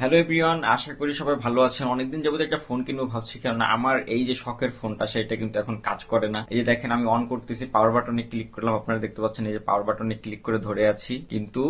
Hello everyone আশা করি সবাই ভালো আছেন। অনেকদিন যাবত একটা ফোন কিনবো ভাবছি, কেননা আমার এই যে শখের ফোনটা সেটা কিন্তু এখন কাজ করে না। এই যে দেখেন, আমি অন করতেছি পাওয়ার বাটনে ক্লিক করলাম। আপনারা দেখতে পাচ্ছেন, এই যে পাওয়ার বাটনে ক্লিক করে ধরে আছি, কিন্তু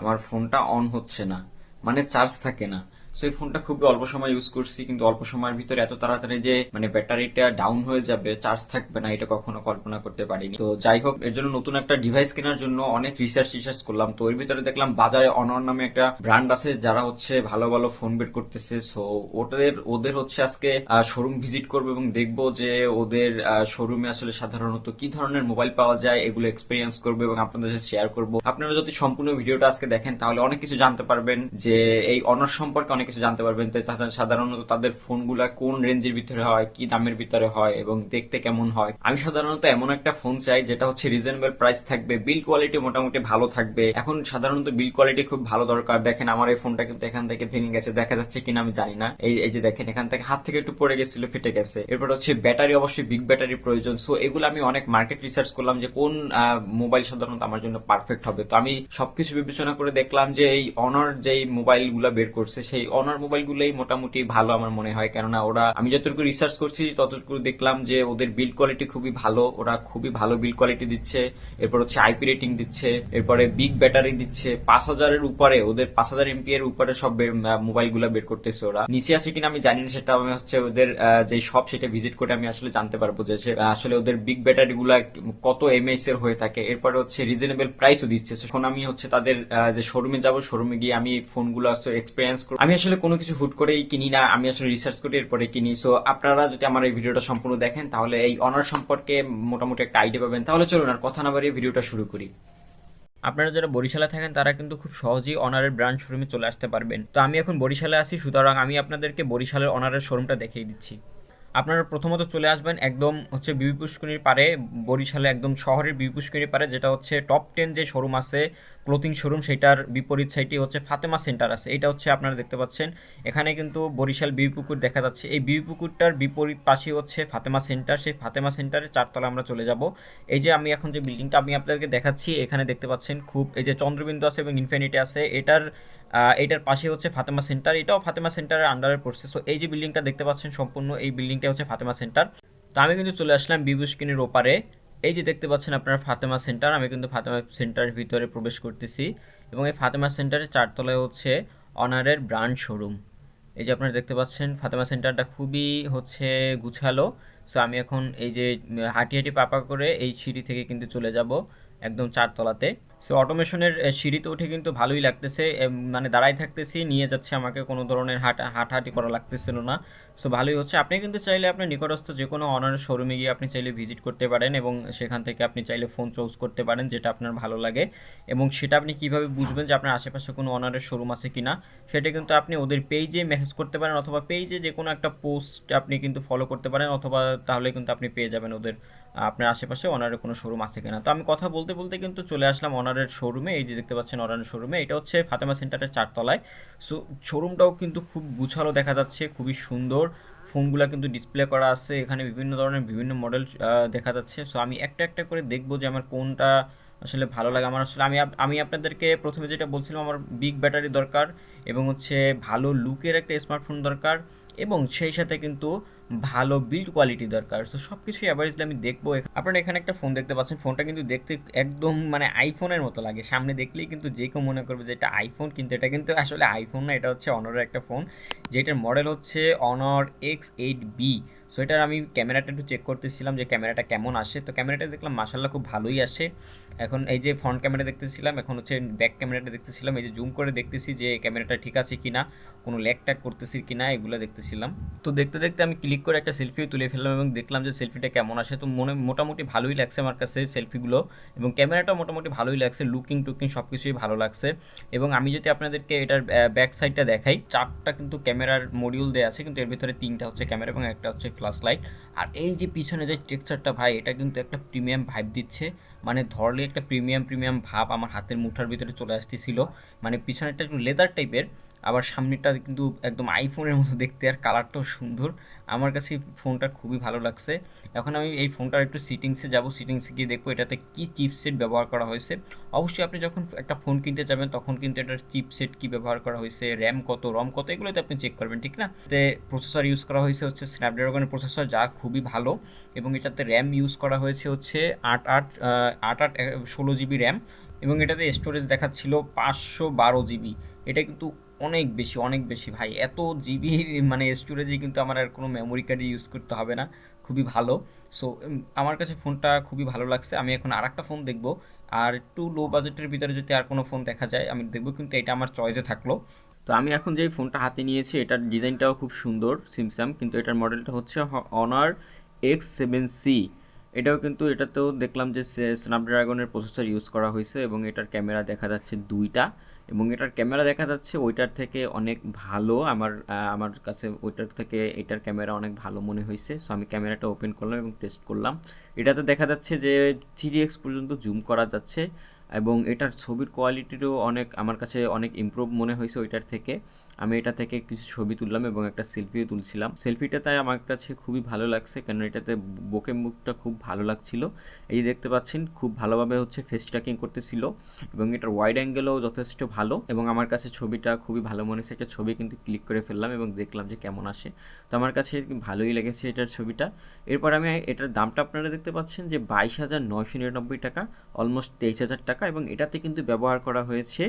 আমার ফোনটা অন হচ্ছে না। মানে চার্জ থাকে না। সো এই ফোনটা খুবই অল্প সময় ইউজ করছি, কিন্তু অল্প সময়ের ভিতরে এত তাড়াতাড়ি যে মানে ব্যাটারিটা ডাউন হয়ে যাবে চার্জ থাকবে না, এটা কখনো কল্পনা করতে পারিনি। তো যাই হোক, এর জন্য নতুন একটা ডিভাইস কেনার জন্য অনেক রিসার্চ রিসার্চ করলাম। তো এর ভিতরে দেখলাম বাজারে অনর নামে একটা ব্র্যান্ড আছে, যারা হচ্ছে ভালো ভালো ফোন বের করতেছে। সো ওদের ওদের হচ্ছে আজকে শোরুম ভিজিট করব এবং দেখব যে, ওদের শোরুমে আসলে সাধারণত কি ধরনের মোবাইল পাওয়া যায়, এগুলো এক্সপিরিয়েন্স করব এবং আপনাদের সাথে শেয়ার করব। আপনারা যদি সম্পূর্ণ ভিডিওটা আজকে দেখেন, তাহলে অনেক কিছু জানতে পারবেন যে, এই অনর সম্পর্কে অনেক কিছু জানতে পারবেন। সাধারণত তাদের ফোনগুলা কোন রেঞ্জের ভিতরে হয়, কি দামের ভিতরে হয় এবং দেখতে কেমন হয়। আমি সাধারণত এমন একটা ফোন চাই যেটা হচ্ছে রিজনেবল প্রাইস থাকবে বিল কোয়ালিটি মোটামুটি ভালো থাকবে। এখন সাধারণত বিল কোয়ালিটি খুব ভালো দরকার। দেখেন আমার এই ফোনটা কিন্তু এখান থেকে ভেঙে গেছে, দেখা যাচ্ছে কিনা আমি জানি না। এই যে দেখেন, এখান থেকে হাত থেকে একটু পড়ে গেছিল, ফেটে গেছে। এরপর হচ্ছে ব্যাটারি অবশ্যই বিগ ব্যাটারি প্রয়োজন। সো এগুলো আমি অনেক মার্কেট রিসার্চ করলাম যে কোন মোবাইল সাধারণত আমার জন্য পারফেক্ট হবে। তো আমি সবকিছু বিবেচনা করে দেখলাম যে এই অনার যেই মোবাইলগুলা বের করছে, সেই অনার মোবাইল গুলোই মোটামুটি ভালো আমার মনে হয়। কেননা ওরা, আমি যতটুকু রিসার্চ করছি, ততটুকু দেখলাম যে ওদের বিল কোয়ালিটি খুবই ভালো, ওরা খুবই ভালো বিল কোয়ালিটি দিচ্ছে, এরপর হচ্ছে আইপি রেটিং দিচ্ছে, এরপরে বিগ ব্যাটারি দিচ্ছে, পাঁচ হাজারের উপরে, ওদের পাঁচ হাজার এমপি এর উপরে সব মোবাইলগুলা বের করতেছে ওরা। নিচে আছে কিনা আমি জানি না, সেটা আমি হচ্ছে ওদের যে শপ সেটা ভিজিট করে আমি আসলে জানতে পারব যে আসলে ওদের বিগ ব্যাটারি গুলা কত এমএস এর হয়ে থাকে। এরপরে হচ্ছে রিজনেবল প্রাইসও দিচ্ছে। এখন আমি হচ্ছে তাদের যে শোরুমে যাব শোরুমে গিয়ে আমি ফোনগুলো এক্সপিরিয়েন্স করব আমি আসলে কোনো কিছু হুট করেই কিনি না, আমি আসলে রিসার্চ করি, এরপরে কিনি। সো আপনারা যদি আমার এই ভিডিওটা সম্পূর্ণ দেখেন, তাহলে এই অনার সম্পর্কে মোটামুটি একটা আইডিয়া পাবেন। তাহলে চলুন আর কথা না বাড়িয়ে ভিডিওটা শুরু করি। আপনারা যারা বরিশালে থাকেন, তারা কিন্তু খুব সহজেই অনারের ব্রাঞ্চ শোরুমে চলে আসতে পারবেন। তো আমি এখন বরিশালে আছি, সুতরাং আমি আপনাদেরকে বরিশালের অনারের শোরুমটা দেখিয়ে দিচ্ছি। আপনারা প্রথমত চলে আসবেন একদম হচ্ছে বিবি পুষ্করির পারে বরিশালে একদম শহরের বিবি পুষ্করির পারে যেটা হচ্ছে টপ টেন যে শোরুম আছে ক্লোথিং শোরুম সেটার বিপরীত সাইডটি হচ্ছে ফাতেমা সেন্টার আছে। এটা হচ্ছে আপনারা দেখতে পাচ্ছেন। এখানে কিন্তু বরিশাল বিবি পুকুর দেখা যাচ্ছে। এই বিবি পুকুরটার বিপরীত পাশে হচ্ছে ফাতেমা সেন্টার সেই ফাতেমা সেন্টারে চারতলা আমরা চলে যাব। এই যে আমি এখন যে বিল্ডিংটা আমি আপনাদেরকে দেখাচ্ছি, এখানে দেখতে পাচ্ছেন খুব এই যে চন্দ্রবিন্দু আছে এবং ইনফিনিটি আছে। এটার এটার পাশে হচ্ছে ফাতেমা সেন্টার, এটাও ফাতেমা সেন্টারের আন্ডারে পড়ছে সো এই যে বিল্ডিংটা দেখতে পাচ্ছেন সম্পূর্ণ, এই বিল্ডিংটা হচ্ছে ফাতেমা সেন্টার। তো আমি কিন্তু চলে আসলাম বিবু স্ক্রিনের ওপারে। এই যে দেখতে পাচ্ছেন আপনার ফাতেমা সেন্টার, আমি কিন্তু ফাতেমা সেন্টারের ভিতরে প্রবেশ করতেছি। এবং এই ফাতেমা সেন্টারের চারতলায় হচ্ছে অনারের ব্রান্ড শোরুম এই যে আপনারা দেখতে পাচ্ছেন, ফাতেমা সেন্টারটা খুবই হচ্ছে গুছালো। সো আমি এখন এই যে হাঁটি হাঁটি পাপা করে এই সিঁড়ি থেকে কিন্তু চলে যাব একদম চারতলাতে। সো অটোমেশনের সিঁড়িতে উঠে কিন্তু ভালোই লাগতেছে মানে দাঁড়াই থাকতেছি, নিয়ে যাচ্ছে আমাকে, কোনো ধরনের হাঁটা, হাঁটাহাঁটি করা লাগতেছিল না। সো ভালোই হচ্ছে। আপনি কিন্তু চাইলে আপনার নিকটস্থ যে কোনো অনারের শোরুমে গিয়ে আপনি চাইলে ভিজিট করতে পারেন এবং সেখান থেকে আপনি চাইলে ফোন চুজ করতে পারেন, যেটা আপনার ভালো লাগে। এবং সেটা আপনি কীভাবে বুঝবেন যে আপনার আশেপাশে কোনো অনারের শোরুম আছে কি না সেটা কিন্তু আপনি ওদের পেজে মেসেজ করতে পারেন অথবা পেজে যে কোনো একটা পোস্ট আপনি কিন্তু ফলো করতে পারেন, অথবা তাহলে কিন্তু আপনি পেয়ে যাবেন ওদের আপনার আশেপাশে অনারের কোনো শোরুম আছে কিনা। তো আমি কথা বলতে বলতে কিন্তু চলে আসলাম অনারের শোরুমে এই যে দেখতে পাচ্ছেন অনারের শোরুমে এটা হচ্ছে ফাতেমা সেন্টারের চারতলায়। সো শোরুমটাও কিন্তু খুব গুছালো দেখা যাচ্ছে, খুবই সুন্দর। ফোনগুলো কিন্তু ডিসপ্লে করা আছে। এখানে বিভিন্ন ধরনের বিভিন্ন মডেল দেখা যাচ্ছে। সো আমি একটা একটা করে দেখব যে আমার কোনটা আসলে ভালো লাগে। আমার আসলে, আমি আমি আপনাদেরকে প্রথমে যেটা বলছিলাম, আমার বিগ ব্যাটারি দরকার এবং হচ্ছে ভালো লুকের একটা স্মার্টফোন দরকার এবং সেই সাথে কিন্তু ভালো বিল্ড কোয়ালিটি দরকার। সো সব কিছুই অ্যাভারেজলি আমি দেখব। আপনারা এখানে একটা ফোন দেখতে পাচ্ছেন। ফোনটা কিন্তু দেখতে একদম মানে আইফোনের মতো লাগে। সামনে দেখলেই কিন্তু যে কেউ মনে করবে যে এটা আইফোন কিন্তু এটা কিন্তু আসলে আইফোন না, এটা হচ্ছে অনরের একটা ফোন যেটার মডেল হচ্ছে অনর এক্স এইট বি সো এটার আমি ক্যামেরাটা একটু চেক করতেছিলাম যে ক্যামেরাটা কেমন আসে। তো ক্যামেরাটা দেখলাম মাসাল্লাহ খুব ভালোই আসে। এখন এই যে ফ্রন্ট ক্যামেরা দেখতেছিলাম, এখন হচ্ছে ব্যাক ক্যামেরাটা দেখতেছিলাম। এই যে জুম করে দেখতেছি যে ক্যামেরাটা ঠিক আছে কি না কোনো ল্যাক ট্যাক করতেছি কি না এগুলো দেখতেছিলাম। তো দেখতে দেখতে আমি ক্লিক করে একটা সেলফিও তুলে ফেললাম এবং দেখলাম যে সেলফিটা কেমন আসে। তো মনে, মোটামুটি ভালোই লাগছে আমার কাছে সেলফিগুলো এবং ক্যামেরাটা মোটামুটি ভালোই লাগছে লুকিং টুকিং সব কিছুই ভালো লাগছে। এবং আমি যদি আপনাদেরকে এটার ব্যাক সাইডটা দেখাই, চারটা কিন্তু ক্যামেরার মডিউল দেওয়া আছে, কিন্তু এর ভিতরে তিনটা হচ্ছে ক্যামেরা এবং একটা হচ্ছে ফ্লাশ লাইট আর এই যে পিছনে যে টেক্সচারটা ভাই, এটা কিন্তু একটা প্রিমিয়াম ভাইব দিচ্ছে। মানে ধরলে একটা প্রিমিয়াম প্রিমিয়াম ভাব আমার হাতের মুঠার ভিতরে চলে আসতেছিল। মানে পিছনেরটা একটু লেদার টাইপের আবার সামনেরটা কিন্তু একদম আইফোনের মতো দেখতে আর কালারটাও সুন্দর। আমার কাছে ফোনটা খুবই ভালো লাগছে। এখন আমি এই ফোনটার একটু সিটিংসে যাব। সিটিংসে গিয়ে দেখব এটাতে কি চিপসেট ব্যবহার করা হয়েছে। অবশ্যই আপনি যখন একটা ফোন কিনতে যাবেন, তখন কিন্তু এটার চিপসেট কি ব্যবহার করা হয়েছে র্যাম কত রম কত এগুলোতে আপনি চেক করবেন, ঠিক না? এতে প্রসেসর ইউজ করা হয়েছে হচ্ছে স্ন্যাপড্রাগনের প্রসেসর যা খুবই ভালো। এবং এটাতে র্যাম ইউজ করা হয়েছে হচ্ছে আট আট আট আট ষোলো জিবি র্যাম এবং এটাতে স্টোরেজ দেখাচ্ছিল পাঁচশো বারো জিবি এটা কিন্তু অনেক বেশি অনেক বেশি ভাই। এত জিবির মানে স্টোরেজে কিন্তু আমার আর কোনো মেমোরি কার্ড ইউজ করতে হবে না। খুবই ভালো। সো আমার কাছে ফোনটা খুবই ভালো লাগছে। আমি এখন আর একটা ফোন দেখব। আর একটু লো বাজেটের ভিতরে যদি আর কোনো ফোন দেখা যায়, আমি দেখব কিন্তু এটা আমার চয়েসে থাকল। তো আমি এখন যে ফোনটা হাতে নিয়েছি, এটার ডিজাইনটাও খুব সুন্দর সিমস্যাম কিন্তু এটার মডেলটা হচ্ছে অনার এক্স সেভেন সি এটাও কিন্তু এটাতেও দেখলাম যে স্ন্যাপড্রাগনের প্রসেসর ইউজ করা হয়েছে এবং এটার ক্যামেরা দেখা যাচ্ছে দুইটা এবং এটার ক্যামেরা দেখা যাচ্ছে ওইটার থেকে অনেক ভালো আমার আমার কাছে ওইটার থেকে এটার ক্যামেরা অনেক ভালো মনে হয়েছে। সো আমি ক্যামেরাটা ওপেন করলাম এবং টেস্ট করলাম। এটাতে দেখা যাচ্ছে যে থ্রি এক্স পর্যন্ত জুম করা যাচ্ছে এবং এটার ছবির কোয়ালিটিরও অনেক, আমার কাছে অনেক ইমপ্রুভ মনে হয়েছে ওইটার থেকে। আমি এটা থেকে কিছু ছবি তুললাম এবং একটা সেলফিও তুলছিলাম। সেলফিটা তাই আমার কাছে খুবই ভালো লাগছে কেন এটাতে বোকে মুখটা খুব ভালো লাগছিল। এই যে দেখতে পাচ্ছেন, খুব ভালোভাবে হচ্ছে ফেস ট্র্যাকিং করতেছিল এবং এটার ওয়াইড অ্যাঙ্গেলও যথেষ্ট ভালো এবং আমার কাছে ছবিটা খুবই ভালো মনে হয়েছে। একটা ছবি কিন্তু ক্লিক করে ফেললাম এবং দেখলাম যে কেমন আসে। তো আমার কাছে ভালোই লেগেছে এটার ছবিটা। এরপর আমি এটার দামটা আপনারা দেখতে পাচ্ছেন যে বাইশ হাজার নয়শো নিরানব্বই টাকা অলমোস্ট তেইশ হাজার টাকা এবং এটাতে কিন্তু ব্যবহার করা হয়েছে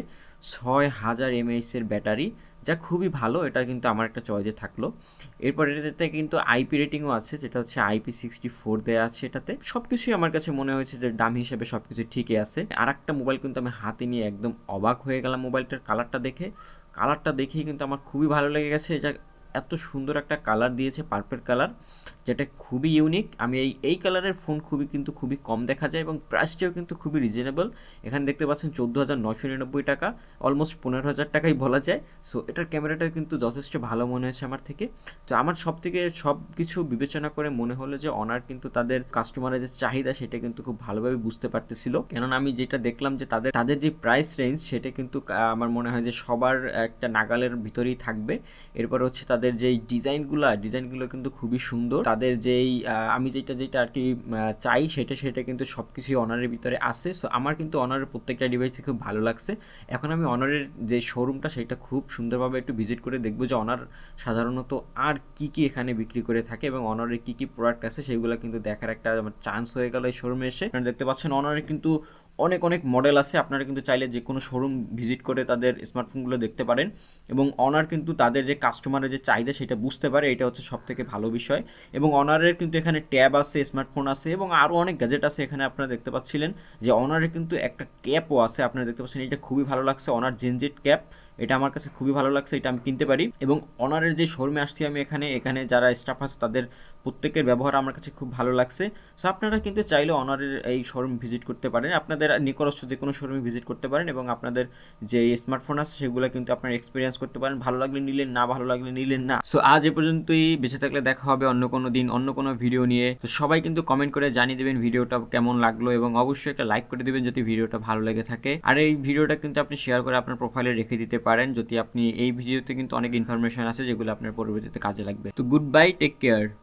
ছয় হাজার এমএইচের ব্যাটারি যা খুবই ভালো, এটা কিন্তু আমার একটা চয়েসে থাকল। এরপর এটাতে কিন্তু আইপি রেটিংও আছে, যেটা হচ্ছে আইপি সিক্সটি ফোর দেওয়া আছে এটাতে। সব কিছুই আমার কাছে মনে হয়েছে যে দাম হিসেবে সব কিছু ঠিকই আছে। আর একটা মোবাইল কিন্তু আমি হাতে নিয়ে একদম অবাক হয়ে গেলাম মোবাইলটার কালারটা দেখে। কালারটা দেখেই কিন্তু আমার খুবই ভালো লেগে গেছে। এটা এত সুন্দর একটা কালার দিয়েছে পার্পেল কালার যেটা খুবই ইউনিক আমি এই এই কালারের ফোন খুবই কিন্তু খুবই কম দেখা যায় এবং প্রাইসটাও কিন্তু খুবই রিজনেবল এখানে দেখতে পাচ্ছেন চোদ্দ হাজার নশো নিরানব্বই টাকা অলমোস্ট পনেরো হাজার টাকাই বলা যায়। সো এটার ক্যামেরাটা কিন্তু যথেষ্ট ভালো মনে হয়েছে আমার থেকে। তো আমার সব থেকে সব কিছু বিবেচনা করে মনে হলো যে অনার কিন্তু তাদের কাস্টমারের যে চাহিদা, সেটা কিন্তু খুব ভালোভাবে বুঝতে পারতেছিল। কেননা আমি যেটা দেখলাম যে তাদের তাদের যে প্রাইস রেঞ্জ সেটা কিন্তু আমার মনে হয় যে সবার একটা নাগালের ভিতরেই থাকবে। এরপর হচ্ছে তাদের যেই ডিজাইনগুলো ডিজাইনগুলো কিন্তু খুবই সুন্দর। তাদের যেই আমি যেটা যেটা আর কি চাই সেটা সেটা কিন্তু সব কিছুই অনারের ভিতরে আছে। সো আমার কিন্তু অনারের প্রত্যেকটা ডিভাইসই খুব ভালো লাগছে। এখন আমি অনারের যে শোরুমটা সেটা খুব সুন্দরভাবে একটু ভিজিট করে দেখব যে অনার সাধারণত আর কি কি এখানে বিক্রি করে থাকে এবং অনারের কি কি প্রোডাক্ট আছে, সেগুলো কিন্তু দেখার একটা আমার চান্স হয়ে গেল এই শোরুমে এসে। দেখতে পাচ্ছেন অনারের কিন্তু অনেক অনেক মডেল আছে। আপনারা কিন্তু চাইলে যে কোনো শোরুম ভিজিট করে তাদের স্মার্টফোনগুলো দেখতে পারেন এবং অনার কিন্তু তাদের যে কাস্টমারের যে চাহিদা সেটা বুঝতে পারে। এটা হচ্ছে সব থেকে ভালো বিষয়। এবং অনারের কিন্তু এখানে ট্যাব আছে স্মার্টফোন আছে এবং আরও অনেক গ্যাজেট আছে এখানে আপনারা দেখতে পাচ্ছিলেন। যে অনারের কিন্তু একটা ক্যাপও আছে। আপনারা দেখতে পাচ্ছেন এটা খুবই ভালো লাগছে। অনার জেনজেট ক্যাপ এটা আমার কাছে খুবই ভালো লাগছে, এটা আমি কিনতে পারি। এবং অনারের যে শোরুমে আসছি আমি এখানে এখানে যারা স্টাফ আছে তাদের প্রত্যেকের ব্যবহার আমার কাছে খুব ভালো লাগছে। সো আপনারা কিন্তু চাইলে অনারের এই শোরুম ভিজিট করতে পারেন। আপনাদের নিকটস্থ যে কোনো শোরুমে ভিজিট করতে পারেন এবং আপনাদের যে স্মার্টফোন আছে সেগুলো কিন্তু আপনারা এক্সপিরিয়েন্স করতে পারেন। ভালো লাগলে নিলেন, না ভালো লাগলে নিলেন না। সো আজ এ পর্যন্তই, বেঁচে থাকলে দেখা হবে অন্য কোনো দিন, অন্য কোনো ভিডিও নিয়ে। তো সবাই কিন্তু কমেন্ট করে জানিয়ে দেবেন ভিডিওটা কেমন লাগল এবং অবশ্যই একটা লাইক করে দেবেন যদি ভিডিওটা ভালো লেগে থাকে। আর এই ভিডিওটা কিন্তু আপনি শেয়ার করে আপনার প্রোফাইলে রেখে দিতে পারেন যদি আপনি এই ভিডিওতে কিন্তু অনেক ইনফরমেশন আছে যেগুলো আপনার পরবর্তীতে কাজে লাগবে। তো গুড বাই টেক কেয়ার